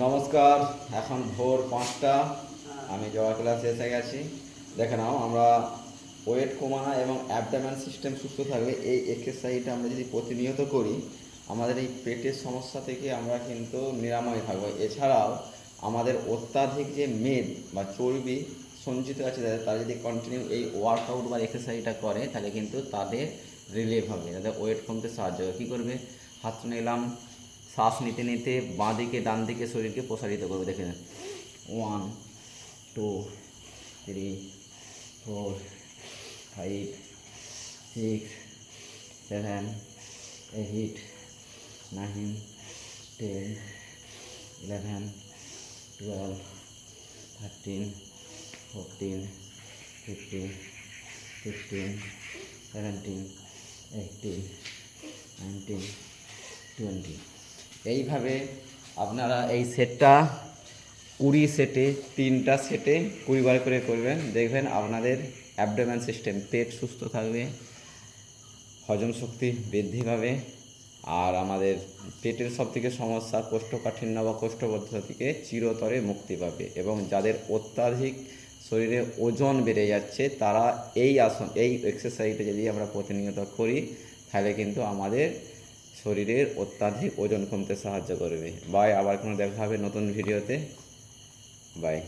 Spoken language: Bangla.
নমস্কার, এখন ভোর পাঁচটা। আমি যোগা ক্লাসে এসে গেছি। দেখে নাও, আমরা ওয়েট কমানো এবং অ্যাবডামেন সিস্টেম সুস্থ থাকবে এই এক্সারসাইজটা আমরা যদি প্রতিনিয়ত করি, আমাদের এই পেটের সমস্যা থেকে আমরা কিন্তু নিরাময় থাকব। এছাড়াও, আমাদের অত্যাধিক যে মেদ বা চর্বি সঞ্চিত আছে তারা যদি কন্টিনিউ এই ওয়ার্কআউট বা এক্সারসাইজটা করে, তাহলে কিন্তু তাদের রিলিভ হবে। তাদের ওয়েট কমতে সাহায্য কী করবে? হাত নিলাম। শ্বাস নিতে নিতে বাঁ দিকে, ডান দিকে শরীরকে প্রসারিত করবে, দেখে নেন। One two three four five six seven eight nine ten eleven twelve thirteen fourteen fifteen sixteen seventeen eighteen nineteen twenty এইভাবে আপনারা এই সেটটা কুড়ি সেটে, তিনটা সেটে কুড়ি বার করে করবেন। দেখবেন আপনাদের অ্যাবডোমেন সিস্টেম পেট সুস্থ থাকবে, হজম শক্তি বৃদ্ধি পাবে, আর আমাদের পেটের সব থেকে সমস্যা কোষ্ঠকাঠিন্য বা কোষ্ঠবদ্ধতা থেকে চিরতরে মুক্তি পাবে এবং যাদের অত্যাধিক শরীরে ওজন বেড়ে যাচ্ছে, তারা এই আসন, এই এক্সারসাইজটা যদি আমরা প্রতিনিয়ত করি, তাহলে কিন্তু আমাদের শরীরের অত্যাধিক ওজন কমতে সাহায্য করবে। বাই আবার কোনো দেখা হবে নতুন ভিডিওতে। বাই।